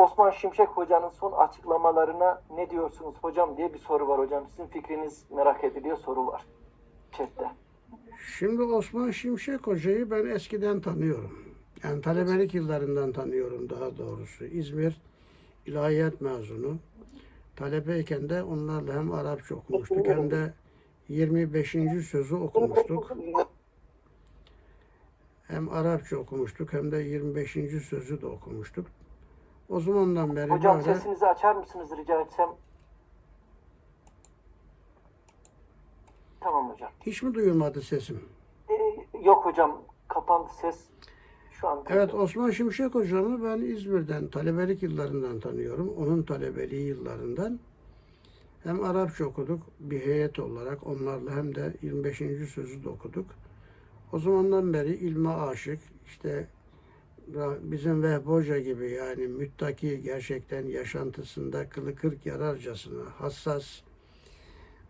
Osman Şimşek Hoca'nın son açıklamalarına ne diyorsunuz hocam diye bir soru var hocam. Sizin fikriniz merak ediliyor soru var chatte. Şimdi Osman Şimşek Hoca'yı ben eskiden tanıyorum. Yani talebelik yıllarından tanıyorum daha doğrusu. İzmir İlahiyat mezunu. Talebeyken de onlarla hem Arapça okumuştuk hem de 25. sözü okumuştuk. Hem Arapça okumuştuk hem de 25. sözü de okumuştuk. O zamandan beri Hocam böyle sesinizi açar mısınız rica etsem? Tamam hocam. hiç mi duyulmadı sesim? Ee, yok hocam kapandı ses. Şu an Evet Osman Şimşek hocamı ben İzmir'den talebelik yıllarından tanıyorum. Onun talebeliği yıllarından. Hem Arapça okuduk bir heyet olarak onlarla hem de 25. sözü de okuduk. O zamandan beri ilme aşık işte bizim Vehbi Hoca gibi yani müttaki gerçekten yaşantısında kılı kırk yararcasına hassas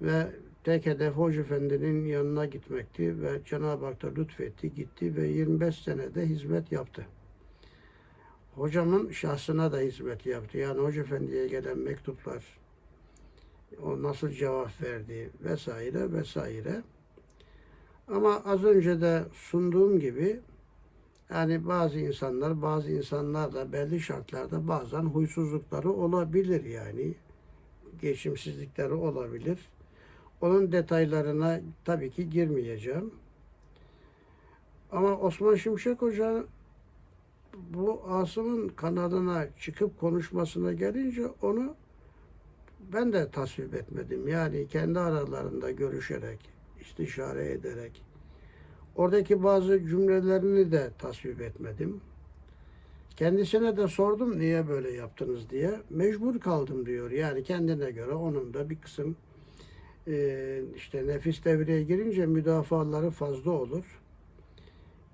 ve tek hedef Hoca Efendi'nin yanına gitmekti ve Cenab-ı Hak da lütfetti, gitti ve 25 senede hizmet yaptı. Hocamın şahsına da hizmet yaptı. Yani Hoca Efendi'ye gelen mektuplar, o nasıl cevap verdi vesaire vesaire. Ama az önce de sunduğum gibi yani bazı insanlar, bazı insanlar da belli şartlarda bazen huysuzlukları olabilir yani. Geçimsizlikleri olabilir. Onun detaylarına tabii ki girmeyeceğim. Ama Osman Şimşek Hoca bu Asım'ın kanadına çıkıp konuşmasına gelince onu ben de tasvip etmedim. Yani kendi aralarında görüşerek, istişare ederek oradaki bazı cümlelerini de tasvip etmedim. Kendisine de sordum niye böyle yaptınız diye. Mecbur kaldım diyor. Yani kendine göre onun da bir kısım e, işte nefis devreye girince müdafaları fazla olur.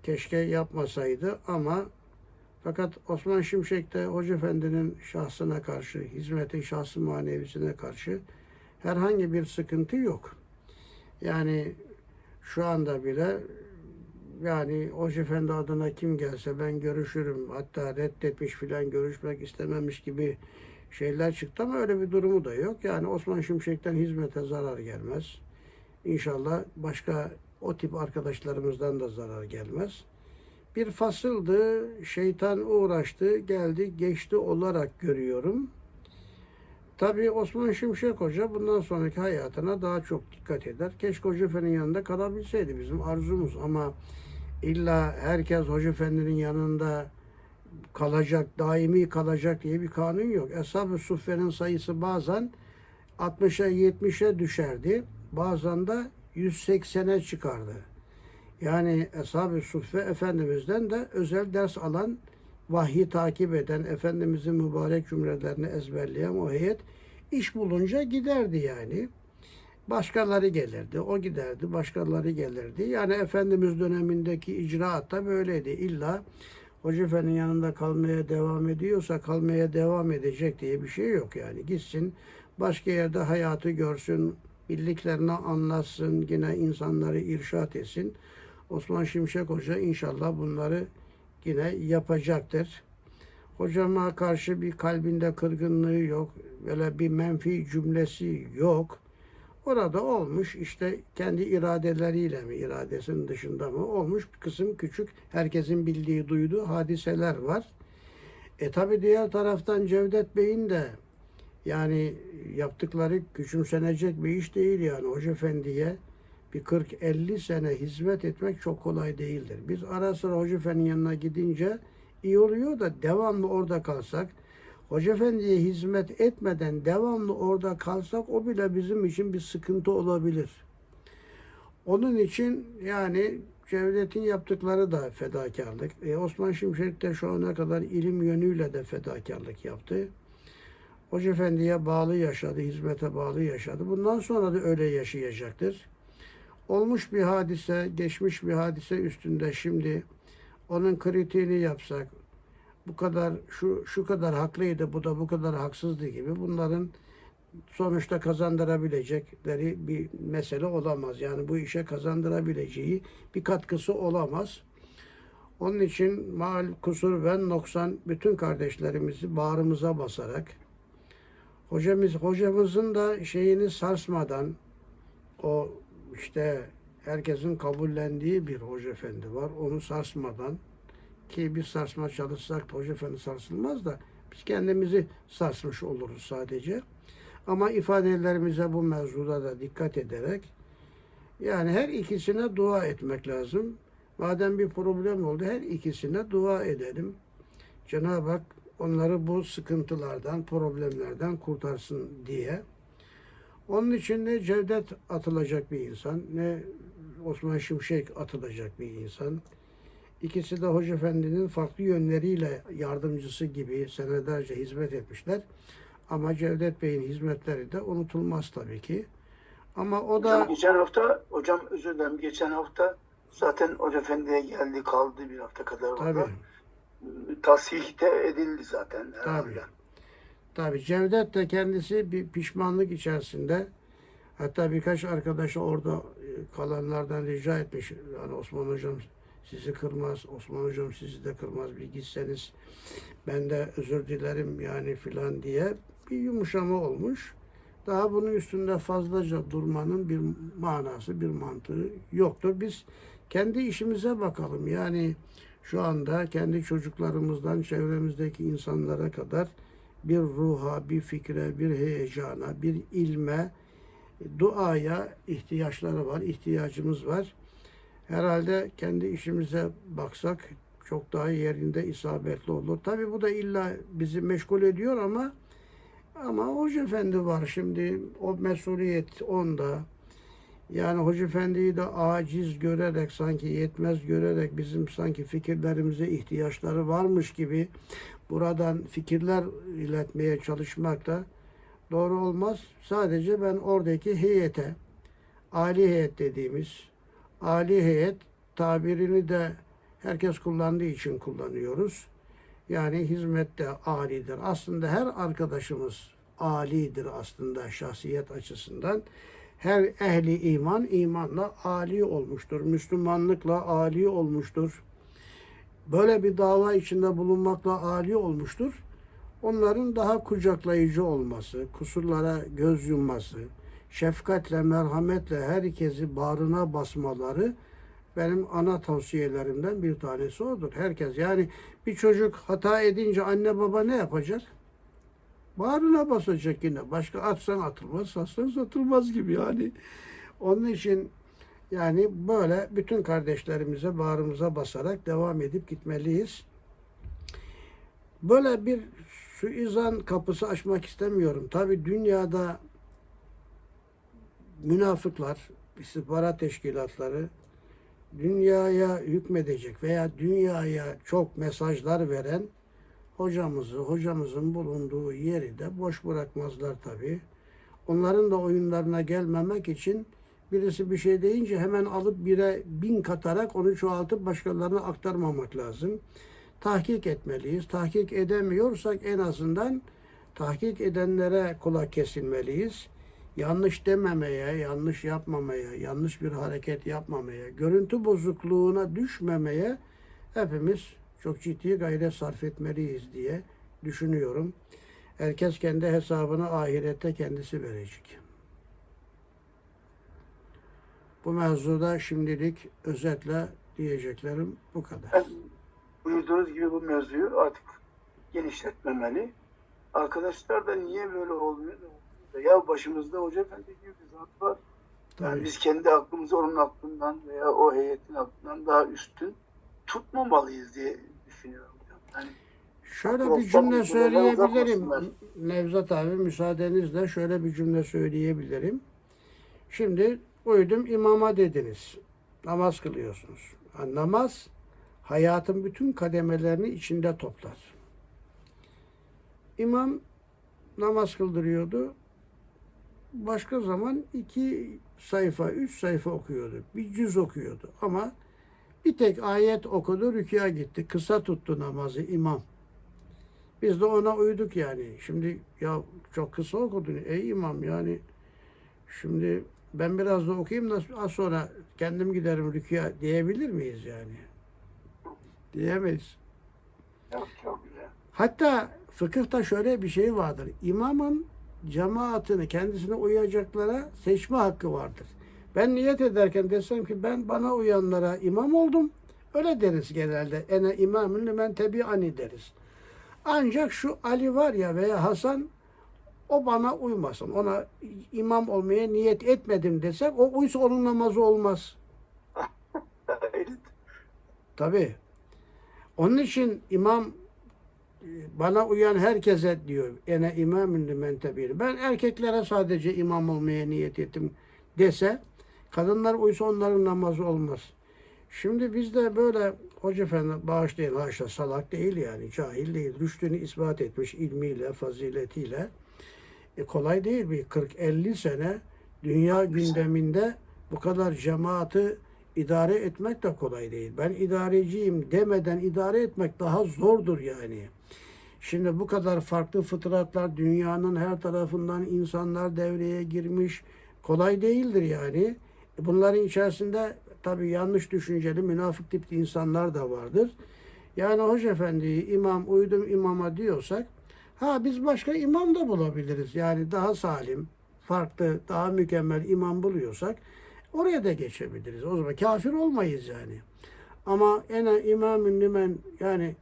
Keşke yapmasaydı ama fakat Osman Şimşek de Hoca Efendi'nin şahsına karşı, hizmetin şahsı manevisine karşı herhangi bir sıkıntı yok. Yani şu anda bile yani Hoca Efendi adına kim gelse ben görüşürüm. Hatta reddetmiş filan görüşmek istememiş gibi şeyler çıktı ama öyle bir durumu da yok. Yani Osman Şimşek'ten hizmete zarar gelmez. İnşallah başka o tip arkadaşlarımızdan da zarar gelmez. Bir fasıldı, şeytan uğraştı, geldi, geçti olarak görüyorum. Tabii Osman Şimşek Hoca bundan sonraki hayatına daha çok dikkat eder. Keşke Hoca Efendi'nin yanında kalabilseydi bizim arzumuz ama illa herkes Hoca Efendi'nin yanında kalacak, daimi kalacak diye bir kanun yok. Eshab-ı Suffe'nin sayısı bazen 60'a 70'e düşerdi. Bazen de 180'e çıkardı. Yani Eshab-ı Suffe Efendimiz'den de özel ders alan, vahyi takip eden, Efendimiz'in mübarek cümlelerini ezberleyen o heyet iş bulunca giderdi yani. Başkaları gelirdi, o giderdi, başkaları gelirdi. Yani Efendimiz dönemindeki icraat da böyleydi. İlla Hoca Efendi'nin yanında kalmaya devam ediyorsa kalmaya devam edecek diye bir şey yok yani. Gitsin başka yerde hayatı görsün, bildiklerini anlatsın, yine insanları irşat etsin. Osman Şimşek Hoca inşallah bunları yine yapacaktır. Hocama karşı bir kalbinde kırgınlığı yok. Böyle bir menfi cümlesi yok. Orada olmuş işte kendi iradeleriyle mi, iradesinin dışında mı olmuş bir kısım küçük herkesin bildiği, duyduğu hadiseler var. E tabi diğer taraftan Cevdet Bey'in de yani yaptıkları küçümsenecek bir iş değil yani Hoca Efendi'ye bir 40-50 sene hizmet etmek çok kolay değildir. Biz ara sıra Hoca Efendi'nin yanına gidince iyi oluyor da devamlı orada kalsak, Hoca Efendi'ye hizmet etmeden devamlı orada kalsak o bile bizim için bir sıkıntı olabilir. Onun için yani Cevdet'in yaptıkları da fedakarlık. E, Osman Şimşek de şu ana kadar ilim yönüyle de fedakarlık yaptı. Hoca Efendi'ye bağlı yaşadı, hizmete bağlı yaşadı. Bundan sonra da öyle yaşayacaktır. Olmuş bir hadise, geçmiş bir hadise üstünde şimdi onun kritiğini yapsak, bu kadar şu şu kadar haklıydı, bu da bu kadar haksızdı gibi bunların sonuçta kazandırabilecekleri bir mesele olamaz. Yani bu işe kazandırabileceği bir katkısı olamaz. Onun için mal, kusur ve noksan bütün kardeşlerimizi bağrımıza basarak hocamız hocamızın da şeyini sarsmadan o işte herkesin kabullendiği bir hoca efendi var. Onu sarsmadan ki bir sarsma çalışsak da hoca efendi sarsılmaz da biz kendimizi sarsmış oluruz sadece. Ama ifadelerimize bu mevzuda da dikkat ederek yani her ikisine dua etmek lazım. Madem bir problem oldu her ikisine dua edelim. Cenab-ı Hak onları bu sıkıntılardan, problemlerden kurtarsın diye. Onun için ne Cevdet atılacak bir insan, ne Osman Şimşek atılacak bir insan. İkisi de Hoca Efendi'nin farklı yönleriyle yardımcısı gibi senelerce hizmet etmişler. Ama Cevdet Bey'in hizmetleri de unutulmaz tabii ki. Ama o da Hocam geçen hafta, hocam özür dilerim, geçen hafta zaten Hoca Efendi'ye geldi kaldı bir hafta kadar orada. tabii Tasih de edildi zaten herhalde. Tabii. Tabii Cevdet de kendisi bir pişmanlık içerisinde. Hatta birkaç arkadaşı orada e, kalanlardan rica etmiş. Yani Osman Hocam sizi kırmaz, Osman Hocam sizi de kırmaz bir gitseniz ben de özür dilerim yani filan diye bir yumuşama olmuş. Daha bunun üstünde fazlaca durmanın bir manası, bir mantığı yoktur. Biz kendi işimize bakalım. Yani şu anda kendi çocuklarımızdan çevremizdeki insanlara kadar bir ruha, bir fikre, bir heyecana, bir ilme, duaya ihtiyaçları var, ihtiyacımız var. Herhalde kendi işimize baksak çok daha yerinde isabetli olur. Tabii bu da illa bizi meşgul ediyor ama ama Hoca Efendi var şimdi o mesuliyet onda. Yani Hoca Efendi'yi de aciz görerek sanki yetmez görerek bizim sanki fikirlerimize ihtiyaçları varmış gibi buradan fikirler iletmeye çalışmak da doğru olmaz. Sadece ben oradaki heyete, Ali heyet dediğimiz Ali heyet tabirini de herkes kullandığı için kullanıyoruz. Yani hizmette alidir. Aslında her arkadaşımız alidir aslında şahsiyet açısından. Her ehli iman imanla ali olmuştur. Müslümanlıkla ali olmuştur. Böyle bir dava içinde bulunmakla ali olmuştur. Onların daha kucaklayıcı olması, kusurlara göz yumması, şefkatle, merhametle herkesi bağrına basmaları benim ana tavsiyelerimden bir tanesi odur. Herkes yani bir çocuk hata edince anne baba ne yapacak? Bağrına basacak yine. Başka atsan atılmaz, satsan satılmaz gibi yani. Onun için yani böyle bütün kardeşlerimize bağrımıza basarak devam edip gitmeliyiz. Böyle bir suizan kapısı açmak istemiyorum. Tabi dünyada münafıklar, istihbarat teşkilatları dünyaya hükmedecek veya dünyaya çok mesajlar veren hocamızı, hocamızın bulunduğu yeri de boş bırakmazlar tabi. Onların da oyunlarına gelmemek için birisi bir şey deyince hemen alıp bire bin katarak onu çoğaltıp başkalarına aktarmamak lazım. Tahkik etmeliyiz. Tahkik edemiyorsak en azından tahkik edenlere kulak kesilmeliyiz. Yanlış dememeye, yanlış yapmamaya, yanlış bir hareket yapmamaya, görüntü bozukluğuna düşmemeye hepimiz çok ciddi gayret sarf etmeliyiz diye düşünüyorum. Herkes kendi hesabını ahirette kendisi verecek. Bu mevzuda şimdilik özetle diyeceklerim bu kadar. Ben buyurduğunuz gibi bu mevzuyu artık genişletmemeli. Arkadaşlar da niye böyle olmuyor? Ya başımızda Hoca Efendi gibi bir zat var. Yani Tabii. biz kendi aklımızı onun aklından veya o heyetin aklından daha üstün tutmamalıyız diye düşünüyorum. Yani Şöyle bir cümle söyleyebilirim. Nevzat abi müsaadenizle şöyle bir cümle söyleyebilirim. Şimdi uydum imama dediniz. Namaz kılıyorsunuz. Ha, namaz hayatın bütün kademelerini içinde toplar. İmam namaz kıldırıyordu. Başka zaman iki sayfa, üç sayfa okuyordu. Bir cüz okuyordu. Ama bir tek ayet okudu, rükûa gitti. Kısa tuttu namazı imam. Biz de ona uyduk yani. Şimdi ya çok kısa okudun ey imam yani. Şimdi ben biraz da okuyayım da az sonra kendim giderim rükûa diyebilir miyiz yani? Diyemeyiz. Çok, çok güzel. Hatta fıkıhta şöyle bir şey vardır. İmamın cemaatini kendisine uyacaklara seçme hakkı vardır. Ben niyet ederken desem ki ben bana uyanlara imam oldum. Öyle deriz genelde. Ene imamün limen tebi'ani deriz. Ancak şu Ali var ya veya Hasan o bana uymasın. Ona imam olmaya niyet etmedim desek o uysa onun namazı olmaz. Tabii. Onun için imam bana uyan herkese diyor. Ene imamün limen tebir. Ben erkeklere sadece imam olmaya niyet ettim dese kadınlar uysa onların namazı olmaz. Şimdi bizde böyle hoca efendi bağışlayın haşa salak değil yani cahil değil. Rüştünü ispat etmiş ilmiyle, faziletiyle. E kolay değil bir 40-50 sene dünya gündeminde bu kadar cemaati idare etmek de kolay değil. Ben idareciyim demeden idare etmek daha zordur yani. Şimdi bu kadar farklı fıtratlar dünyanın her tarafından insanlar devreye girmiş. Kolay değildir yani. E Bunların içerisinde tabii yanlış düşünceli münafık tipli insanlar da vardır. Yani Hoca Efendi'yi imam uydum imama diyorsak ha biz başka imam da bulabiliriz. Yani daha salim, farklı, daha mükemmel imam buluyorsak oraya da geçebiliriz. O zaman kafir olmayız yani. Ama ene imamün limen yani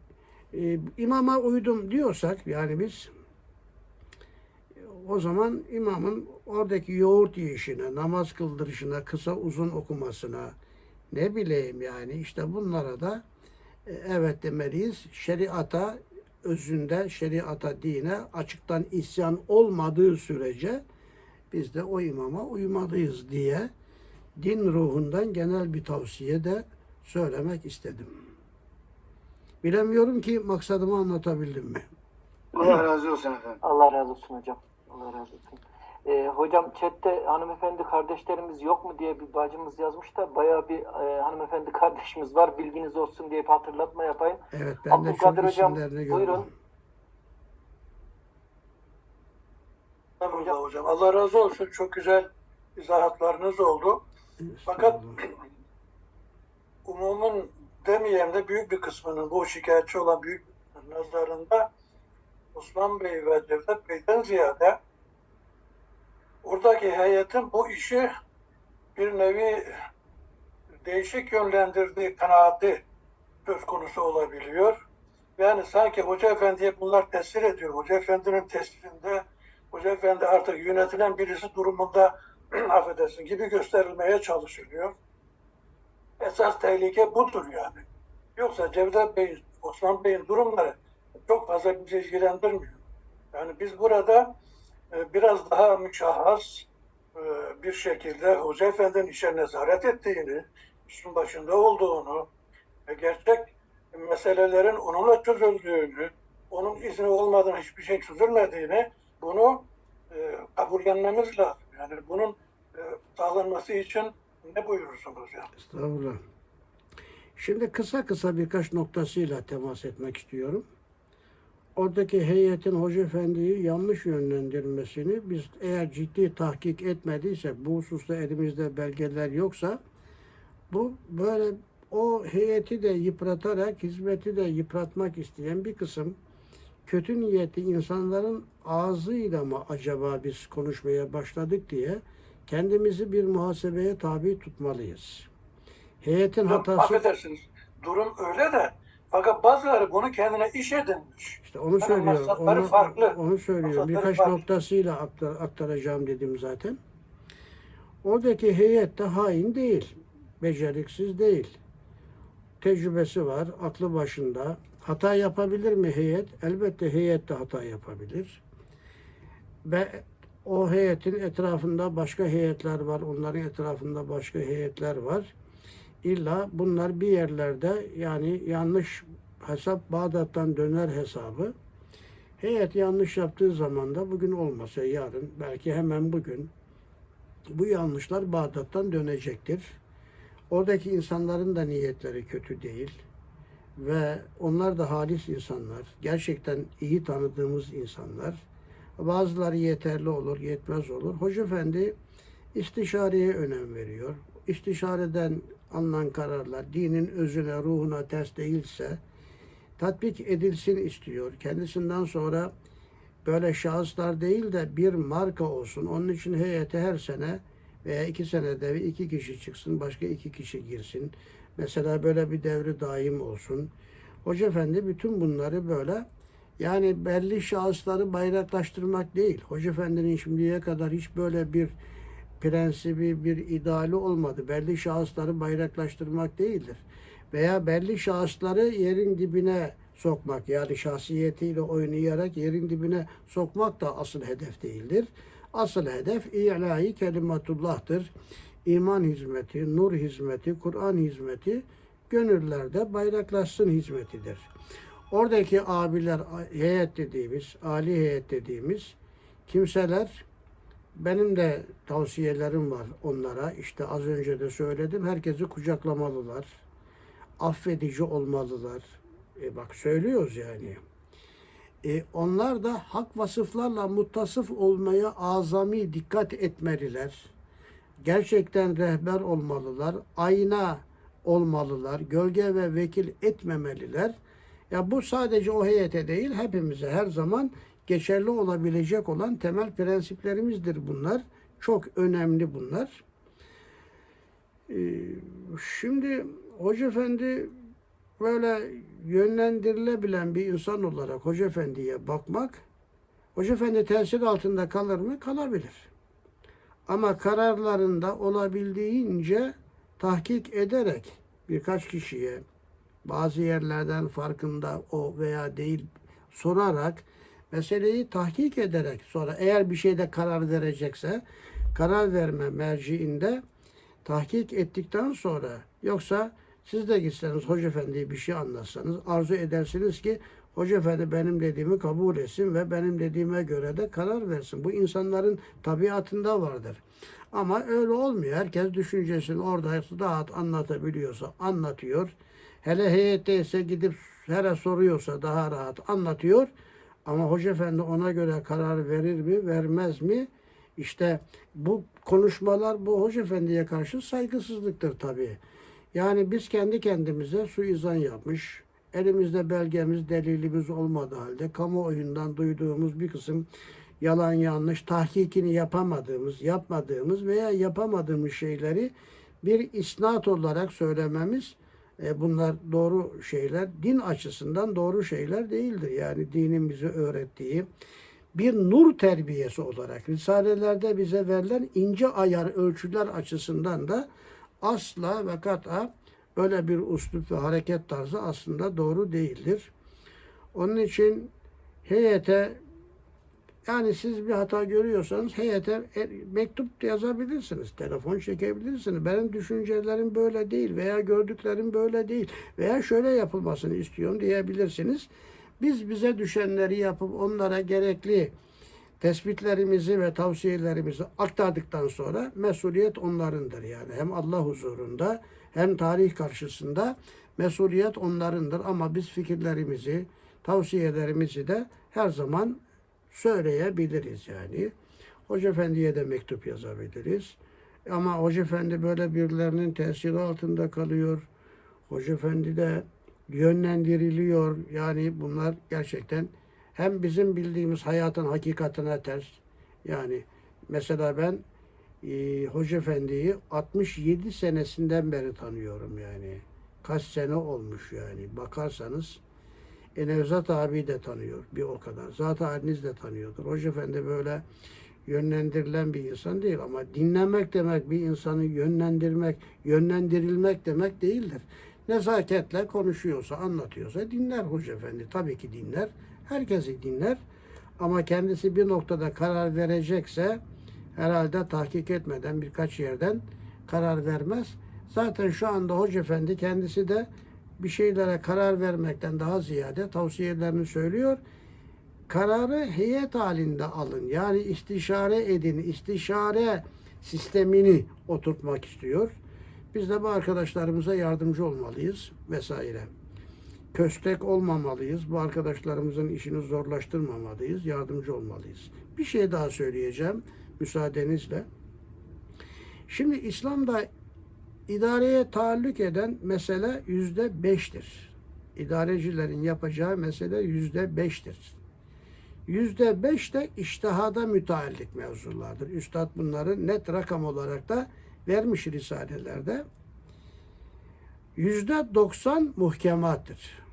e, imama uydum diyorsak yani biz o zaman imamın oradaki yoğurt yiyişine, namaz kıldırışına, kısa uzun okumasına ne bileyim yani işte bunlara da e, evet demeliyiz. Şeriata özünde şeriata dine açıktan isyan olmadığı sürece biz de o imama uymalıyız diye din ruhundan genel bir tavsiye de söylemek istedim. Bilemiyorum ki maksadımı anlatabildim mi? Allah razı olsun efendim. Allah razı olsun hocam. Allah razı olsun. Ee, hocam chatte hanımefendi kardeşlerimiz yok mu diye bir bacımız yazmış da bayağı bir e, hanımefendi kardeşimiz var. Bilginiz olsun diye bir hatırlatma yapayım. Evet ben de Abdülkadir hocam isimlerini buyurun. gördüm. Estağfurullah hocam. Allah razı olsun. Çok güzel izahatlarınız oldu. Fakat umumun demeyelim de büyük bir kısmının bu şikayetçi olan büyük nazarında Osman Bey ve Devlet Bey'den ziyade oradaki heyetin bu işi bir nevi değişik yönlendirdiği kanaati söz konusu olabiliyor. Yani sanki Hoca Efendi'ye bunlar tesir ediyor. Hoca Efendi'nin tesirinde Hoca Efendi artık yönetilen birisi durumunda affedersin gibi gösterilmeye çalışılıyor. Esas tehlike budur yani. Yoksa Cevdet Bey, Osman Bey'in durumları çok fazla bizi ilgilendirmiyor. Yani biz burada e, biraz daha müşahhas e, bir şekilde Hoca Efendi'nin işe nezaret ettiğini, işin başında olduğunu ve gerçek meselelerin onunla çözüldüğünü, onun izni olmadan hiçbir şey çözülmediğini bunu e, kabullenmemiz lazım. Yani bunun e, sağlanması için ne buyurursunuz yani? Estağfurullah. Şimdi kısa kısa birkaç noktasıyla temas etmek istiyorum. Oradaki heyetin Hoca Efendi'yi yanlış yönlendirmesini biz eğer ciddi tahkik etmediyse, bu hususta elimizde belgeler yoksa bu böyle o heyeti de yıpratarak, hizmeti de yıpratmak isteyen bir kısım kötü niyetli insanların ağzıyla mı acaba biz konuşmaya başladık diye kendimizi bir muhasebeye tabi tutmalıyız. Heyetin hatası Affedersiniz. Durum öyle de fakat bazıları bunu kendine iş edinmiş. işte onu Yani söylüyorum. Onu, farklı. onu söylüyorum. Birkaç farklı. noktasıyla aktar- aktaracağım dedim zaten. Oradaki heyet de hain değil. Beceriksiz değil. Tecrübesi var, aklı başında. Hata yapabilir mi heyet? Elbette heyet de hata yapabilir. Ve o heyetin etrafında başka heyetler var. Onların etrafında başka heyetler var. İlla bunlar bir yerlerde yani yanlış hesap Bağdat'tan döner hesabı. Heyet yanlış yaptığı zaman da bugün olmasa yarın belki hemen bugün bu yanlışlar Bağdat'tan dönecektir. Oradaki insanların da niyetleri kötü değil ve onlar da halis insanlar. Gerçekten iyi tanıdığımız insanlar. Bazıları yeterli olur, yetmez olur. Hoca Efendi istişareye önem veriyor. İstişareden alınan kararlar dinin özüne, ruhuna ters değilse tatbik edilsin istiyor. Kendisinden sonra böyle şahıslar değil de bir marka olsun. Onun için heyete her sene veya iki senede iki kişi çıksın, başka iki kişi girsin. Mesela böyle bir devri daim olsun. Hoca Efendi bütün bunları böyle yani belli şahısları bayraklaştırmak değil. Hoca Efendi'nin şimdiye kadar hiç böyle bir prensibi, bir ideali olmadı. Belli şahısları bayraklaştırmak değildir. Veya belli şahısları yerin dibine sokmak yani şahsiyetiyle oynayarak yerin dibine sokmak da asıl hedef değildir. Asıl hedef ilahi kelimatullah'tır. İman hizmeti, nur hizmeti, Kur'an hizmeti gönüllerde bayraklaşsın hizmetidir. Oradaki abiler, heyet dediğimiz, Ali heyet dediğimiz kimseler benim de tavsiyelerim var onlara. İşte az önce de söyledim. Herkesi kucaklamalılar. Affedici olmalılar. E bak söylüyoruz yani. E onlar da hak vasıflarla muttasıf olmaya azami dikkat etmeliler. Gerçekten rehber olmalılar. Ayna olmalılar. Gölge ve vekil etmemeliler. Ya bu sadece o heyete değil hepimize her zaman geçerli olabilecek olan temel prensiplerimizdir bunlar. Çok önemli bunlar. Ee, Şimdi Hoca Efendi böyle yönlendirilebilen bir insan olarak Hoca Efendi'ye bakmak, Hoca Efendi tesir altında kalır mı? Kalabilir. Ama kararlarında olabildiğince tahkik ederek birkaç kişiye bazı yerlerden farkında o veya değil sorarak meseleyi tahkik ederek sonra eğer bir şeyde karar verecekse karar verme merciinde tahkik ettikten sonra yoksa siz de gitseniz Hoca Efendi'ye bir şey anlatsanız arzu edersiniz ki Hoca Efendi benim dediğimi kabul etsin ve benim dediğime göre de karar versin. Bu insanların tabiatında vardır. Ama öyle olmuyor. Herkes düşüncesini orada rahat anlatabiliyorsa anlatıyor. Hele heyetteyse gidip hele soruyorsa daha rahat anlatıyor. Ama Hoca Efendi ona göre karar verir mi, vermez mi? İşte bu konuşmalar bu Hoca Efendi'ye karşı saygısızlıktır tabii. Yani biz kendi kendimize suizan yapmış, elimizde belgemiz, delilimiz olmadığı halde kamuoyundan duyduğumuz bir kısım yalan yanlış tahkikini yapamadığımız, yapmadığımız veya yapamadığımız şeyleri bir isnat olarak söylememiz e, bunlar doğru şeyler, din açısından doğru şeyler değildir. Yani dinin bize öğrettiği bir nur terbiyesi olarak Risalelerde bize verilen ince ayar ölçüler açısından da asla ve kat'a böyle bir uslup ve hareket tarzı aslında doğru değildir. Onun için heyete yani siz bir hata görüyorsanız heyete e, mektup yazabilirsiniz, telefon çekebilirsiniz. Benim düşüncelerim böyle değil veya gördüklerim böyle değil veya şöyle yapılmasını istiyorum diyebilirsiniz. Biz bize düşenleri yapıp onlara gerekli tespitlerimizi ve tavsiyelerimizi aktardıktan sonra mesuliyet onlarındır. Yani hem Allah huzurunda hem tarih karşısında mesuliyet onlarındır. Ama biz fikirlerimizi, tavsiyelerimizi de her zaman söyleyebiliriz yani. Hoca Efendi'ye de mektup yazabiliriz. Ama Hoca Efendi böyle birilerinin tesiri altında kalıyor. Hoca Efendi de yönlendiriliyor. Yani bunlar gerçekten hem bizim bildiğimiz hayatın hakikatine ters. Yani mesela ben e, Hoca Efendi'yi 67 senesinden beri tanıyorum yani. Kaç sene olmuş yani. Bakarsanız e, Nevzat abi de tanıyor bir o kadar. Zaten haliniz de tanıyordur. Hoca Efendi böyle yönlendirilen bir insan değil ama dinlemek demek bir insanı yönlendirmek, yönlendirilmek demek değildir. Nezaketle konuşuyorsa, anlatıyorsa dinler Hoca Efendi. Tabii ki dinler. Herkesi dinler. Ama kendisi bir noktada karar verecekse herhalde tahkik etmeden birkaç yerden karar vermez. Zaten şu anda Hoca Efendi kendisi de bir şeylere karar vermekten daha ziyade tavsiyelerini söylüyor. Kararı heyet halinde alın. Yani istişare edin. İstişare sistemini oturtmak istiyor. Biz de bu arkadaşlarımıza yardımcı olmalıyız vesaire. Köstek olmamalıyız. Bu arkadaşlarımızın işini zorlaştırmamalıyız. Yardımcı olmalıyız. Bir şey daha söyleyeceğim müsaadenizle. Şimdi İslam'da idareye taalluk eden mesele yüzde beştir. İdarecilerin yapacağı mesele yüzde beştir. Yüzde beş de iştihada müteallik mevzulardır. Üstad bunları net rakam olarak da vermiş risalelerde. Yüzde doksan muhkemattır.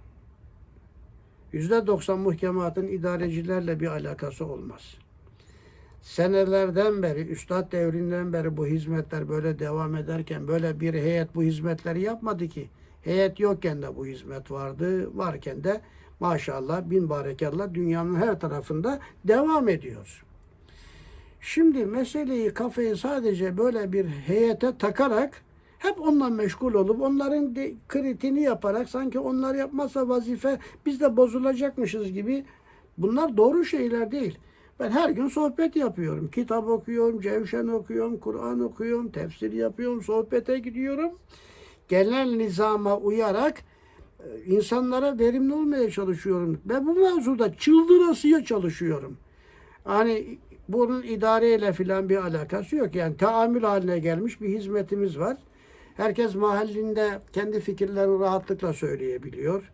Yüzde doksan muhkematın idarecilerle bir alakası olmaz. Senelerden beri, üstad devrinden beri bu hizmetler böyle devam ederken böyle bir heyet bu hizmetleri yapmadı ki. Heyet yokken de bu hizmet vardı, varken de maşallah bin barekallah dünyanın her tarafında devam ediyor. Şimdi meseleyi kafayı sadece böyle bir heyete takarak hep onunla meşgul olup onların de, kritiğini yaparak sanki onlar yapmazsa vazife biz de bozulacakmışız gibi bunlar doğru şeyler değil. Ben her gün sohbet yapıyorum. Kitap okuyorum, cevşen okuyorum, Kur'an okuyorum, tefsir yapıyorum, sohbete gidiyorum. Genel nizama uyarak e, insanlara verimli olmaya çalışıyorum. Ve bu mevzuda çıldırasıya çalışıyorum. Hani bunun idareyle filan bir alakası yok. Yani tahammül haline gelmiş bir hizmetimiz var. Herkes mahallinde kendi fikirlerini rahatlıkla söyleyebiliyor.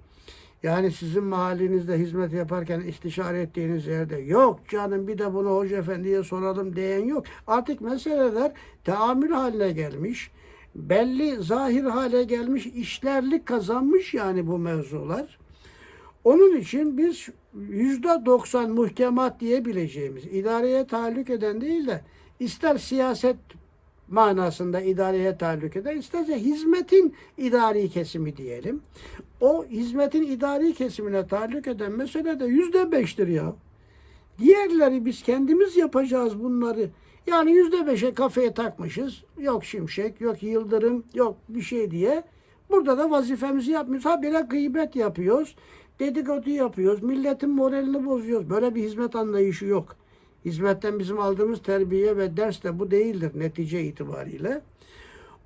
Yani sizin mahallenizde hizmet yaparken istişare ettiğiniz yerde yok canım bir de bunu hoca efendiye soralım diyen yok. Artık meseleler tahammül haline gelmiş. Belli zahir hale gelmiş işlerlik kazanmış yani bu mevzular. Onun için biz yüzde doksan muhkemat diyebileceğimiz idareye tahallük eden değil de ister siyaset manasında idareye tahallük eden isterse hizmetin idari kesimi diyelim. O hizmetin idari kesimine tahallük eden mesele de yüzde beştir ya. Diğerleri biz kendimiz yapacağız bunları. Yani yüzde beşe kafeye takmışız. Yok şimşek, yok yıldırım, yok bir şey diye. Burada da vazifemizi yapmıyoruz. Ha bile gıybet yapıyoruz. Dedikodu yapıyoruz. Milletin moralini bozuyoruz. Böyle bir hizmet anlayışı yok. Hizmetten bizim aldığımız terbiye ve ders de bu değildir netice itibariyle.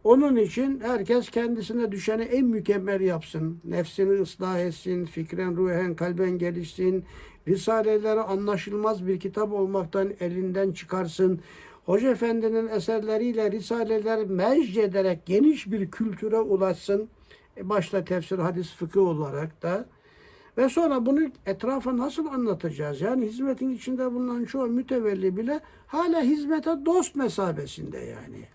Onun için herkes kendisine düşeni en mükemmel yapsın. Nefsini ıslah etsin, fikren, ruhen, kalben gelişsin. Risaleleri anlaşılmaz bir kitap olmaktan elinden çıkarsın. Hoca Efendi'nin eserleriyle Risaleler mecc ederek geniş bir kültüre ulaşsın. E, Başta tefsir, hadis, fıkıh olarak da. Ve sonra bunu etrafa nasıl anlatacağız? Yani hizmetin içinde bulunan çoğu mütevelli bile hala hizmete dost mesabesinde yani.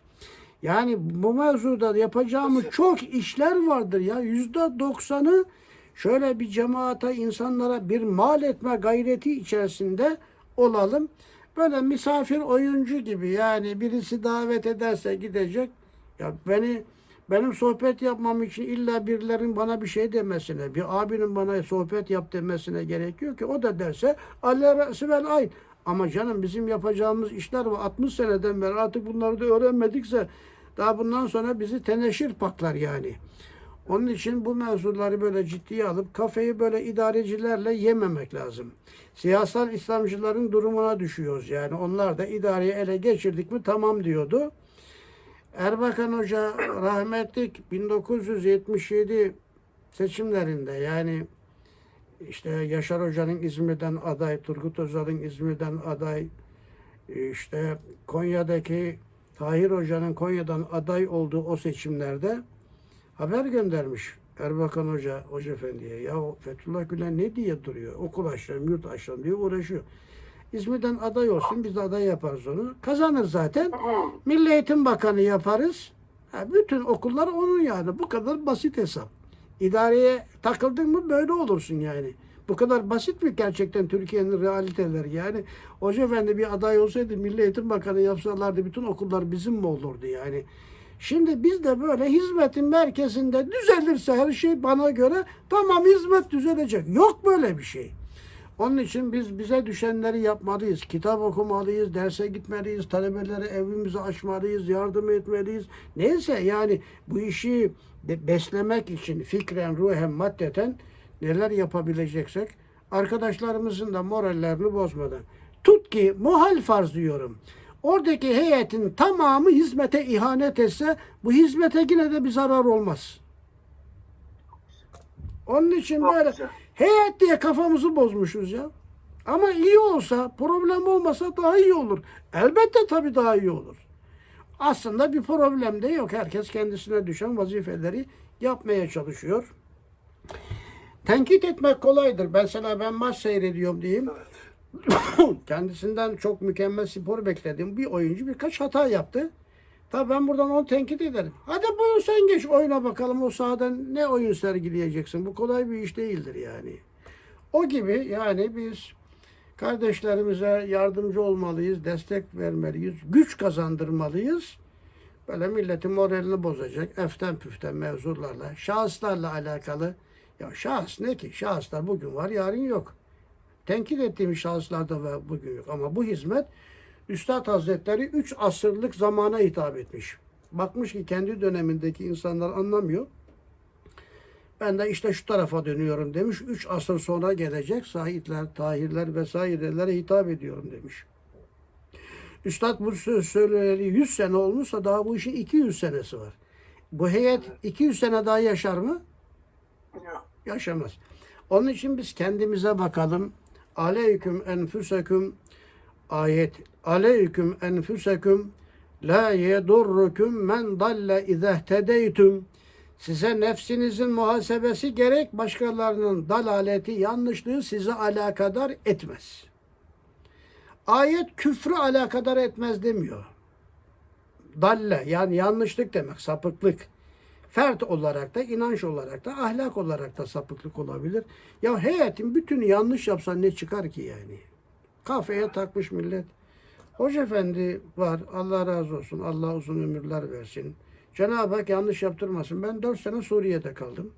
Yani bu mevzuda yapacağımız çok işler vardır ya. Yüzde doksanı şöyle bir cemaate, insanlara bir mal etme gayreti içerisinde olalım. Böyle misafir oyuncu gibi yani birisi davet ederse gidecek. Ya beni benim sohbet yapmam için illa birilerinin bana bir şey demesine, bir abinin bana sohbet yap demesine gerekiyor ki o da derse Allah vel ayn. Ama canım bizim yapacağımız işler var 60 seneden beri artık bunları da öğrenmedikse daha bundan sonra bizi teneşir paklar yani. Onun için bu mevzuları böyle ciddiye alıp kafeyi böyle idarecilerle yememek lazım. Siyasal İslamcıların durumuna düşüyoruz yani. Onlar da idareyi ele geçirdik mi tamam diyordu. Erbakan Hoca rahmetlik 1977 seçimlerinde yani işte Yaşar Hoca'nın İzmir'den aday, Turgut Özal'ın İzmir'den aday, işte Konya'daki Tahir Hoca'nın Konya'dan aday olduğu o seçimlerde haber göndermiş Erbakan Hoca, Hoca Efendi'ye. Ya Fethullah Gülen ne diye duruyor? Okul açalım, yurt açalım diye uğraşıyor. İzmir'den aday olsun, biz de aday yaparız onu. Kazanır zaten. Milli Eğitim Bakanı yaparız. Ha, bütün okullar onun yani. Bu kadar basit hesap. İdareye takıldın mı böyle olursun yani. Bu kadar basit mi gerçekten Türkiye'nin realiteleri? Yani Hoca Efendi bir aday olsaydı Milli Eğitim Bakanı yapsalardı bütün okullar bizim mi olurdu yani? Şimdi biz de böyle hizmetin merkezinde düzelirse her şey bana göre tamam hizmet düzelecek. Yok böyle bir şey. Onun için biz bize düşenleri yapmalıyız. Kitap okumalıyız, derse gitmeliyiz, talebelere evimizi açmalıyız, yardım etmeliyiz. Neyse yani bu işi beslemek için fikren, ruhen, maddeten neler yapabileceksek arkadaşlarımızın da morallerini bozmadan. Tut ki muhal farz diyorum. Oradaki heyetin tamamı hizmete ihanet etse bu hizmete yine de bir zarar olmaz. Onun için böyle. Heyet diye kafamızı bozmuşuz ya. Ama iyi olsa, problem olmasa daha iyi olur. Elbette tabii daha iyi olur. Aslında bir problem de yok. Herkes kendisine düşen vazifeleri yapmaya çalışıyor. Tenkit etmek kolaydır. Mesela ben maç seyrediyorum diyeyim. Evet. Kendisinden çok mükemmel spor beklediğim bir oyuncu birkaç hata yaptı. Tabii ben buradan onu tenkit ederim. Hadi buyur sen geç oyna bakalım o sahadan ne oyun sergileyeceksin. Bu kolay bir iş değildir yani. O gibi yani biz kardeşlerimize yardımcı olmalıyız, destek vermeliyiz, güç kazandırmalıyız. Böyle milletin moralini bozacak eften püften mevzularla, şahıslarla alakalı. Ya şahıs ne ki? Şahıslar bugün var, yarın yok. Tenkit ettiğimiz şahıslarda ve bugün yok. Ama bu hizmet Üstad Hazretleri 3 asırlık zamana hitap etmiş. Bakmış ki kendi dönemindeki insanlar anlamıyor. Ben de işte şu tarafa dönüyorum demiş. 3 asır sonra gelecek Sahitler, Tahirler vesairelere hitap ediyorum demiş. Üstad bu söz söyleyeli 100 sene olmuşsa daha bu işin 200 senesi var. Bu heyet 200 sene daha yaşar mı? Yok. yaşamaz. Onun için biz kendimize bakalım. Aleyküm enfüseküm ayet. Aleyküm enfüseküm la yedurrukum men dalle izehtedeytüm. Size nefsinizin muhasebesi gerek başkalarının dalaleti, yanlışlığı sizi alakadar etmez. Ayet küfrü alakadar etmez demiyor. Dalle yani yanlışlık demek, sapıklık fert olarak da, inanç olarak da, ahlak olarak da sapıklık olabilir. Ya heyetin bütün yanlış yapsan ne çıkar ki yani? Kafaya takmış millet. Hoca efendi var. Allah razı olsun. Allah uzun ömürler versin. Cenab-ı Hak yanlış yaptırmasın. Ben dört sene Suriye'de kaldım.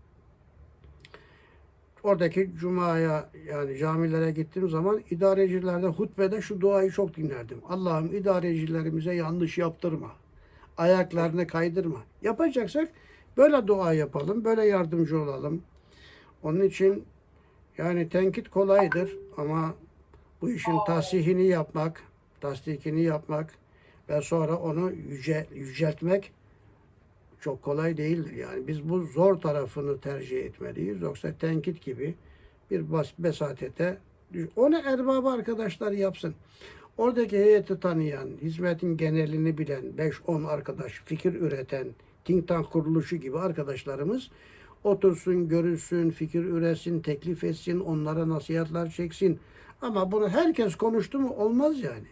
Oradaki cumaya yani camilere gittiğim zaman idarecilerde hutbede şu duayı çok dinlerdim. Allah'ım idarecilerimize yanlış yaptırma. Ayaklarını kaydırma. Yapacaksak böyle dua yapalım, böyle yardımcı olalım. Onun için yani tenkit kolaydır ama bu işin tasihini yapmak, tasdikini yapmak ve sonra onu yüce, yüceltmek çok kolay değildir. Yani biz bu zor tarafını tercih etmeliyiz. Yoksa tenkit gibi bir bas, besatete onu erbabı arkadaşlar yapsın. Oradaki heyeti tanıyan, hizmetin genelini bilen 5-10 arkadaş, fikir üreten, think tank kuruluşu gibi arkadaşlarımız otursun, görüşsün, fikir üretsin, teklif etsin, onlara nasihatler çeksin. Ama bunu herkes konuştu mu olmaz yani.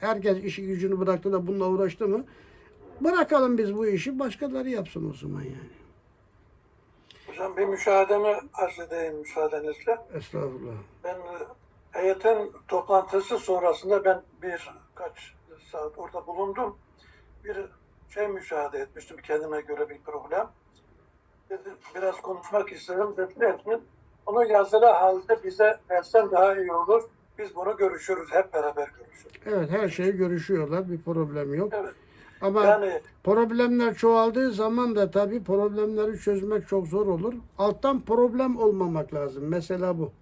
Herkes işi gücünü bıraktı da bununla uğraştı mı bırakalım biz bu işi başkaları yapsın o zaman yani. Hocam bir müşahedemi arz edeyim müsaadenizle. Estağfurullah. Ben e, heyetin toplantısı sonrasında ben birkaç saat orada bulundum. Bir şey müşahede etmiştim kendime göre bir problem. Dedim, biraz konuşmak istedim. Ki onu yazılı halde bize versen daha iyi olur. Biz bunu görüşürüz. Hep beraber görüşürüz. Evet her şeyi görüşüyorlar. Bir problem yok. Evet. Ama Yani problemler çoğaldığı zaman da tabii problemleri çözmek çok zor olur. Alttan problem olmamak lazım. Mesela bu.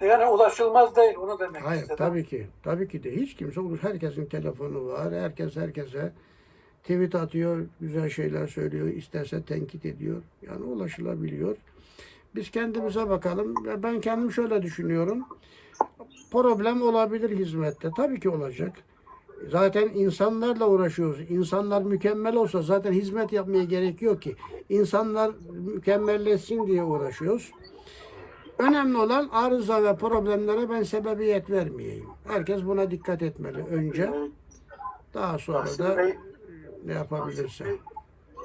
yani ulaşılmaz değil. Onu demek Hayır istedim. tabii ki. Tabii ki de hiç kimse olur. Herkesin telefonu var. Herkes herkese tweet atıyor, güzel şeyler söylüyor, isterse tenkit ediyor. Yani ulaşılabiliyor. Biz kendimize bakalım. Ben kendim şöyle düşünüyorum. Problem olabilir hizmette. Tabii ki olacak. Zaten insanlarla uğraşıyoruz. İnsanlar mükemmel olsa zaten hizmet yapmaya gerek yok ki. İnsanlar mükemmelleşsin diye uğraşıyoruz. Önemli olan arıza ve problemlere ben sebebiyet vermeyeyim. Herkes buna dikkat etmeli önce. Daha sonra da ne yapabilirse.